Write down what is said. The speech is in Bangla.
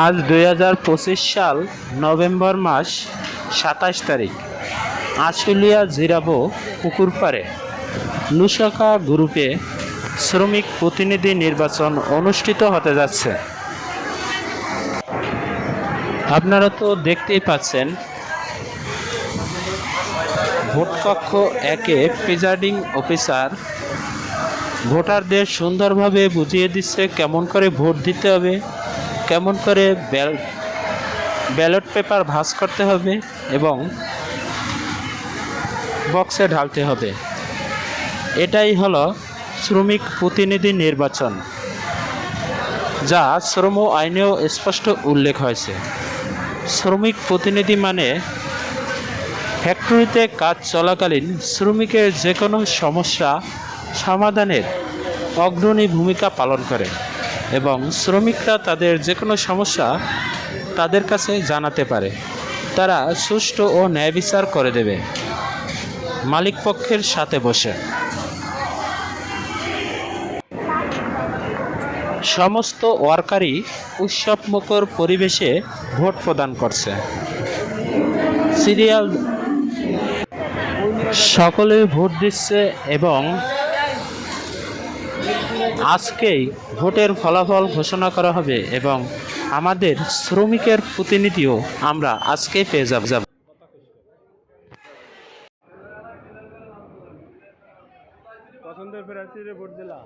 আজ দুই হাজার পঁচিশ সাল, নভেম্বর মাস, সাতাশ তারিখ। আশুলিয়া জিরাবো পুকুর পাড়ে নুসাকা গ্রুপে শ্রমিক প্রতিনিধি নির্বাচন অনুষ্ঠিত হতে যাচ্ছে। আপনারা তো দেখতেই পাচ্ছেন, ভোটকক্ষ একে প্রিজাইডিং অফিসার ভোটারদের সুন্দরভাবে বুঝিয়ে দিচ্ছে কেমন করে ভোট দিতে হবে। কেমন করে ব্যাল, ব্যালট পেপার ভাঁজ করতে হবে এবং বক্সে ঢালতে হবে। এটাই হলো শ্রমিক প্রতিনিধি নির্বাচন, যা শ্রম আইনেও স্পষ্ট উল্লেখ হয়েছে। শ্রমিক প্রতিনিধি মানে ফ্যাক্টরিতে কাজ চলাকালীন শ্রমিকের যে কোনো সমস্যা সমাধানের অগ্রণী ভূমিকা পালন করে। এবং শ্রমিকরা তাদের যে কোনো সমস্যা তাদের কাছে জানাতে পারে। তারা সুষ্ঠু ও ন্যায় বিচার করে দেবে। মালিক পক্ষের সাথে বসে। সমস্ত ওয়ার্কারই উৎসবমুখর পরিবেশে ভোট প্রদান করছে। সিরিয়াল সকলে ভোট দিচ্ছে এবং আজকেই ভোটের ফলাফল ঘোষণা করা হবে এবং আমাদের শ্রমিকের প্রতিনিধিও আমরা আজকেই পেয়ে যাব যাব। পছন্দের প্রার্থীরে ভোট দিলা